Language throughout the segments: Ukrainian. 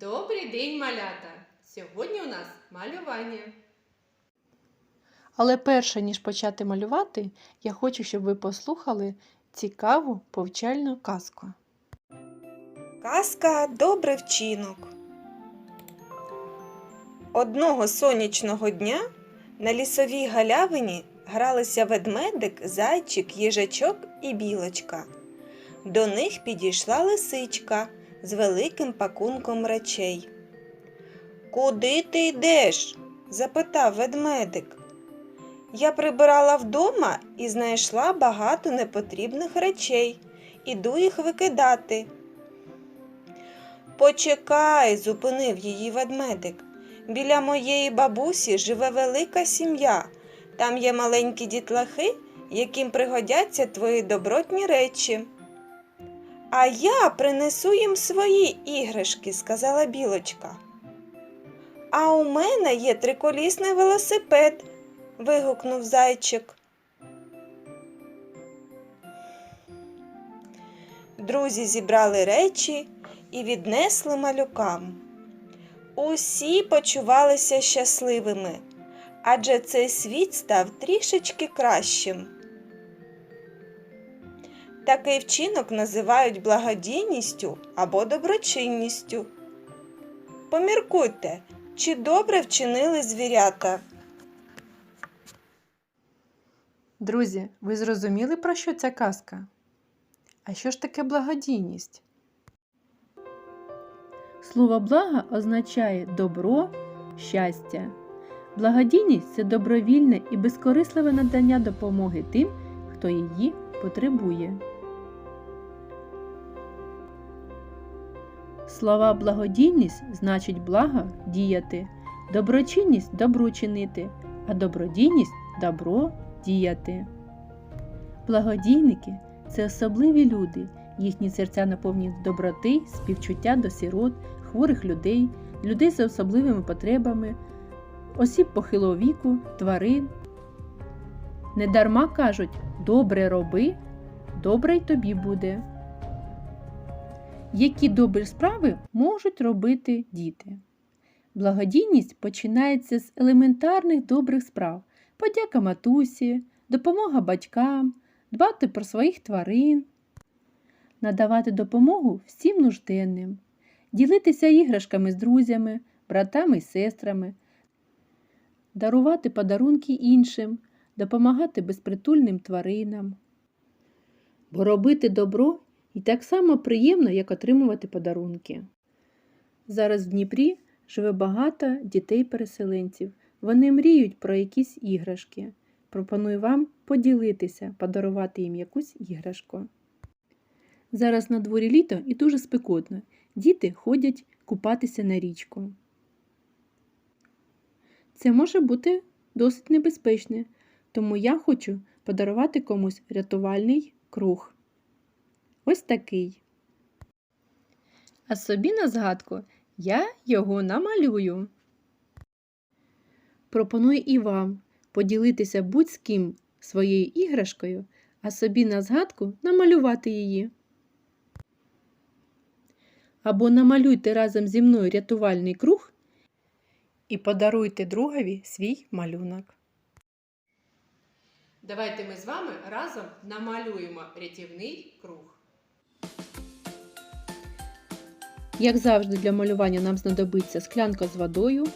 Добрий день, малята! Сьогодні у нас малювання. Але перше, ніж почати малювати, я хочу, щоб ви послухали цікаву повчальну казку. Казка добрий вчинок. Одного сонячного дня на лісовій галявині гралися ведмедик, зайчик, їжачок і білочка. До них підійшла лисичка з великим пакунком речей. Куди ти йдеш? запитав ведмедик. Я прибирала вдома і знайшла багато непотрібних речей. Іду їх викидати. Почекай, зупинив її ведмедик. Біля моєї бабусі живе велика сім'я. Там є маленькі дітлахи, яким пригодяться твої добротні речі. А я принесу їм свої іграшки, сказала білочка. А у мене є триколісний велосипед, вигукнув зайчик. Друзі зібрали речі і віднесли малюкам. Усі почувалися щасливими, адже цей світ став трішечки кращим. Такий вчинок називають благодійністю або доброчинністю. Поміркуйте, чи добре вчинили звірята. Друзі, ви зрозуміли, про що ця казка? А що ж таке благодійність? Слово блага означає добро, щастя. Благодійність це добровільне і безкорисливе надання допомоги тим, хто її потребує. Слова благодійність значить благо діяти, доброчинність добро чинити, а добродійність добро діяти. Благодійники це особливі люди, їхні серця наповнені доброти, співчуття до сирот, хворих людей, людей з особливими потребами, осіб похилого віку, тварин. Недарма кажуть добре роби, добре й тобі буде. Які добрі справи можуть робити діти? Благодійність починається з елементарних добрих справ подяка матусі, допомога батькам, дбати про своїх тварин, надавати допомогу всім нужденним, ділитися іграшками з друзями, братами і сестрами, дарувати подарунки іншим, допомагати безпритульним тваринам. Бо робити добро і так само приємно, як отримувати подарунки. Зараз в Дніпрі живе багато дітей-переселенців. Вони мріють про якісь іграшки. Пропоную вам поділитися, подарувати їм якусь іграшку. Зараз на дворі літо і дуже спекотно. Діти ходять купатися на річку. Це може бути досить небезпечне, тому я хочу подарувати комусь рятувальний круг. Ось такий. А собі на згадку я його намалюю. Пропоную і вам поділитися будь з ким своєю іграшкою, а собі на згадку намалювати її. Або намалюйте разом зі мною рятувальний круг і подаруйте другові свій малюнок. Давайте ми з вами разом намалюємо рятівний круг. Як завжди, для малювання нам знадобиться склянка з водою,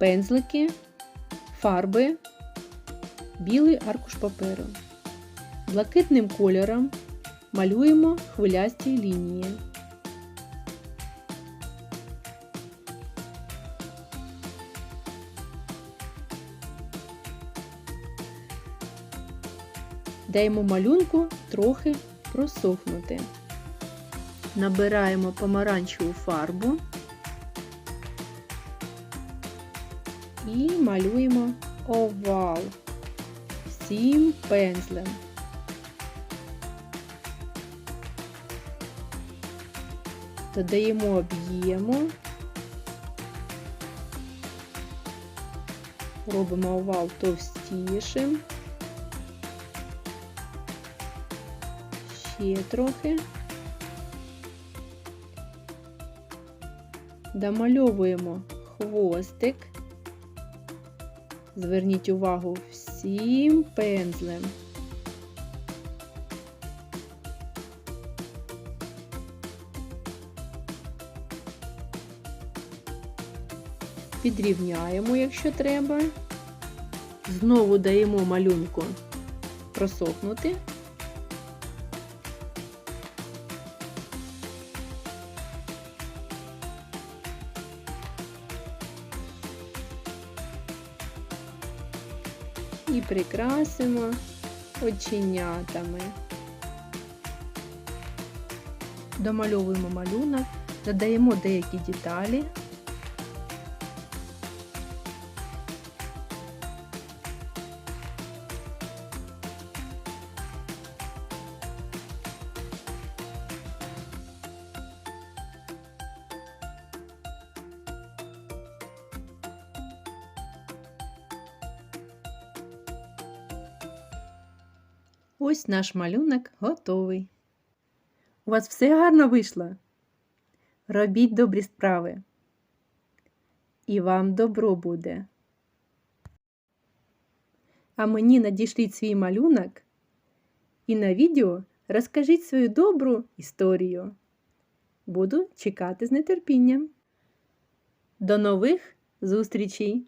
пензлики, фарби, білий аркуш паперу. Блакитним кольором малюємо хвилясті лінії. Даємо малюнку трохи просохнути. Набираємо помаранчеву фарбу і малюємо овал всім пензлем. Додаємо об'єму, робимо овал товстішим, ще трохи. Домальовуємо хвостик. Зверніть увагу всім пензлем. Підрівняємо, якщо треба. Знову даємо малюнку просохнути. І прикрасимо оченятами. Домальовуємо малюнок, додаємо деякі деталі. Ось наш малюнок готовий. У вас все гарно вийшло? Робіть добрі справи. І вам добро буде. А мені надішліть свій малюнок і на відео розкажіть свою добру історію. Буду чекати з нетерпінням. До нових зустрічей!